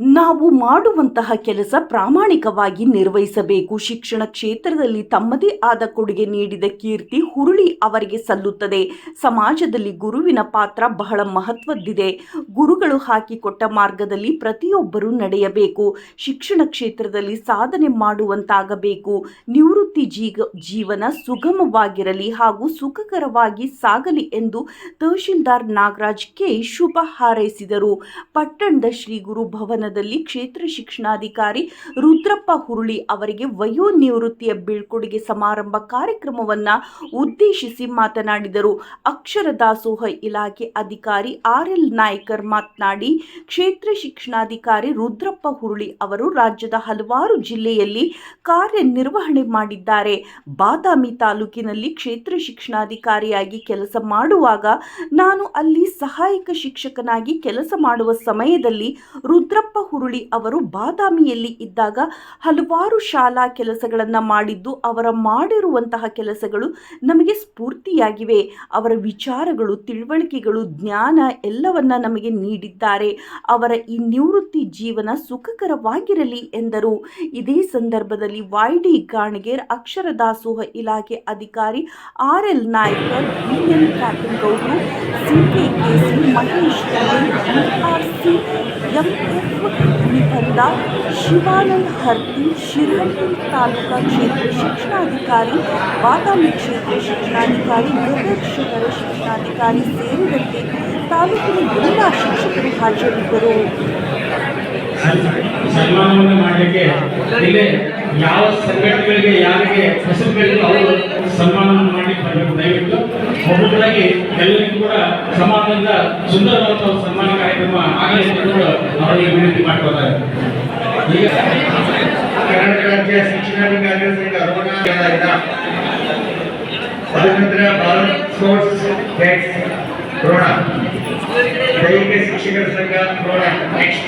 ನಾವು ಮಾಡುವಂತಹ ಕೆಲಸ ಪ್ರಾಮಾಣಿಕವಾಗಿ ನಿರ್ವಹಿಸಬೇಕು. ಶಿಕ್ಷಣ ಕ್ಷೇತ್ರದಲ್ಲಿ ತಮ್ಮದೇ ಆದ ಕೊಡುಗೆ ನೀಡಿದ ಕೀರ್ತಿ ಹುರುಳಿ ಅವರಿಗೆ ಸಲ್ಲುತ್ತದೆ. ಸಮಾಜದಲ್ಲಿ ಗುರುವಿನ ಪಾತ್ರ ಬಹಳ ಮಹತ್ವದ್ದಿದೆ. ಗುರುಗಳು ಹಾಕಿಕೊಟ್ಟ ಮಾರ್ಗದಲ್ಲಿ ಪ್ರತಿಯೊಬ್ಬರೂ ನಡೆಯಬೇಕು. ಶಿಕ್ಷಣ ಕ್ಷೇತ್ರದಲ್ಲಿ ಸಾಧನೆ ಮಾಡುವಂತಾಗಬೇಕು. ನಿವೃತ್ತಿ ಜೀಗ, ಜೀವನ ಸುಗಮವಾಗಿರಲಿ ಹಾಗೂ ಸುಖಕರವಾಗಿ ಸಾಗಲಿ ಎಂದು ತಹಶೀಲ್ದಾರ್ ನಾಗರಾಜ್ ಕೆ. ಶುಭ ಹಾರೈಸಿದರು. ಪಟ್ಟಣದ ಶ್ರೀ ಗುರು ಭವನದಲ್ಲಿ ಕ್ಷೇತ್ರ ಶಿಕ್ಷಣಾಧಿಕಾರಿ ರುದ್ರಪ್ಪ ಹುರುಳಿ ಅವರಿಗೆ ವಯೋನಿವೃತ್ತಿಯ ಬೀಳ್ಕೊಡುಗೆ ಸಮಾರಂಭ ಕಾರ್ಯಕ್ರಮವನ್ನು ಉದ್ದೇಶಿಸಿ ಮಾತನಾಡಿದರು. ಅಕ್ಷರ ದಾಸೋಹ ಇಲಾಖೆ ಅಧಿಕಾರಿ ಆರ್ ಎಲ್ ನಾಯ್ಕರ್ ಮಾತನಾಡಿ, ಕ್ಷೇತ್ರ ಶಿಕ್ಷಣಾಧಿಕಾರಿ ರುದ್ರಪ್ಪ ಹುರುಳಿ ಅವರು ರಾಜ್ಯದ ಹಲವಾರು ಜಿಲ್ಲೆಯಲ್ಲಿ ಕಾರ್ಯನಿರ್ವಹಣೆ ಮಾಡಿದ್ದಾರೆ. ಬಾದಾಮಿ ತಾಲೂಕಿನಲ್ಲಿ ಕ್ಷೇತ್ರ ಶಿಕ್ಷಣಾಧಿಕಾರಿಯಾಗಿ ಕೆಲಸ ಮಾಡುವಾಗ ನಾನು ಅಲ್ಲಿ ಸಹಾಯಕ ಶಿಕ್ಷಕನಾಗಿ ಕೆಲಸ ಮಾಡುವ ಸಮಯದಲ್ಲಿ ರುದ್ರಪ್ಪ ಹುರುಳಿ ಅವರು ಬಾದಾಮಿಯಲ್ಲಿ ಇದ್ದಾಗ ಹಲವಾರು ಶಾಲಾ ಕೆಲಸಗಳನ್ನು ಮಾಡಿದ್ದು, ಅವರ ಮಾಡಿರುವಂತಹ ಕೆಲಸಗಳು ನಮಗೆ ಸ್ಫೂರ್ತಿಯಾಗಿವೆ. ಅವರ ವಿಚಾರಗಳು, ತಿಳುವಳಿಕೆಗಳು, ಜ್ಞಾನ ಎಲ್ಲವನ್ನ ನಮಗೆ ನೀಡಿದ್ದಾರೆ. ಅವರ ಈ ನಿವೃತ್ತಿ ಜೀವನ ಸುಖಕರವಾಗಿರಲಿ ಎಂದರು. ಇದೇ ಸಂದರ್ಭದಲ್ಲಿ ವೈ ಡಿ ಗಾಣಗೇರ್ ಅಕ್ಷರ ದಾಸೋಹ ಇಲಾಖೆ ಅಧಿಕಾರಿ R L Naikar B N ಕ್ಯಾಟನ್ಗೌಡರು C K KC Mahesh M C MF ನಿಬಂಧ Shivanand Harti Shirahatti taluka ಕ್ಷೇತ್ರ ಶಿಕ್ಷಣಾಧಿಕಾರಿ, ಬಾದಾಮಿ ಕ್ಷೇತ್ರ ಶಿಕ್ಷಣಾಧಿಕಾರಿ ಗದಗ ಶಹರ ಶಿಕ್ಷಣಾಧಿಕಾರಿ ಸೇರಿದಂತೆ ತಾಲೂಕಿನ ಎಲ್ಲ ಶಿಕ್ಷಕರು ಹಾಜರಿದ್ದರು. ಸನ್ಮಾನವನ್ನು ಮಾಡಲಿಕ್ಕೆ ಇಲ್ಲಿ ಯಾವ ಸಂಘಟನೆಗಳಿಗೆ ಯಾರಿಗೆ ಹೆಸರು ಬೇಕು ಅವರು ಸನ್ಮಾನವನ್ನು ಮಾಡಲಿಕ್ಕೆ ಬರಬೇಕು. ದಯವಿಟ್ಟು ಒಬ್ಬೊಬ್ಬರಾಗಿ ಎಲ್ಲರಿಗೂ ಕೂಡ ಸಮಾನದಿಂದ ಸುಂದರವಾದ ಸನ್ಮಾನ ಕಾರ್ಯಕ್ರಮ ಆಗಲಿ ಅಂತ ಕೂಡ ಅವರಿಗೆ ವಿನಂತಿ ಮಾಡ್ಕೊತಾರೆ ಈಗ ಕರ್ನಾಟಕ ರಾಜ್ಯ ಶಿಕ್ಷಣಾಧಿಕಾರಿಗಳ ಸಂಘ ಅರುಣ ತದನಂತರ ಭಾರತ್ ಸ್ಪೋರ್ಟ್ಸ್ ಹೆಡ್ಸ್ ರೋಣ ದೈಹಿಕ ಶಿಕ್ಷಕರ ಸಂಘ ರೋಣ ನೆಕ್ಸ್ಟ್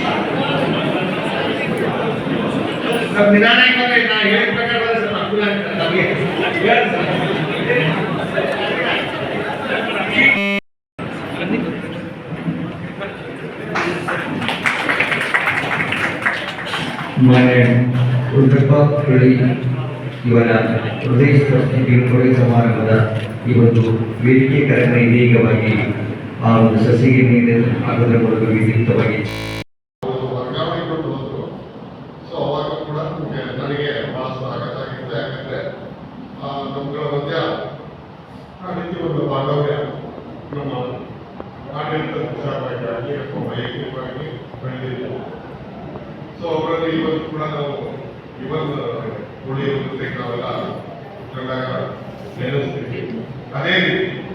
ನಮ್ಮ ನಿಧಾನವಾಗಿ ನಾ ಹೇಳಿದ ಪ್ರಕಾರ ಬಂದ್ರೆ ಸ್ವಲ್ಪ ಅನುಕೂಲ ಆಗುತ್ತೆ ನಮಗೆ ಹೇಳಿ ಸರ್. ಮಾನ್ಯ ರುದ್ರಪ್ಪ ಹುಳಿ ಇವರ ಹೃದಯ ಬೀಳ್ಕೊಡುಗೆ ಸಮಾರಂಭದ ಈ ಒಂದು ವೇದಿಕೆ ಕಾರ್ಯಕ್ರಮ ಇದೀಗವಾಗಿ ಆ ಒಂದು ಸಸಿಗೆ ನೀರು ಆಗೋದ್ರ ಮೂಲಕ ಸೊ ಅವಾಗ ಕೂಡ ನನಗೆ ರೀತಿ ಒಂದು ಬಾಂಧವ್ಯ ನಮ್ಮ ಆಡಳಿತ ವಿಚಾರವಾಗಿ ಇವತ್ತು ಕೂಡ ನಾವು ಇವನ್ ಉಳಿಯುವಂತೆ ನಾವೆಲ್ಲ ಕಂಡಾಗ ನೆನೆಸ್ತೀವಿ ಅದೇ ರೀತಿ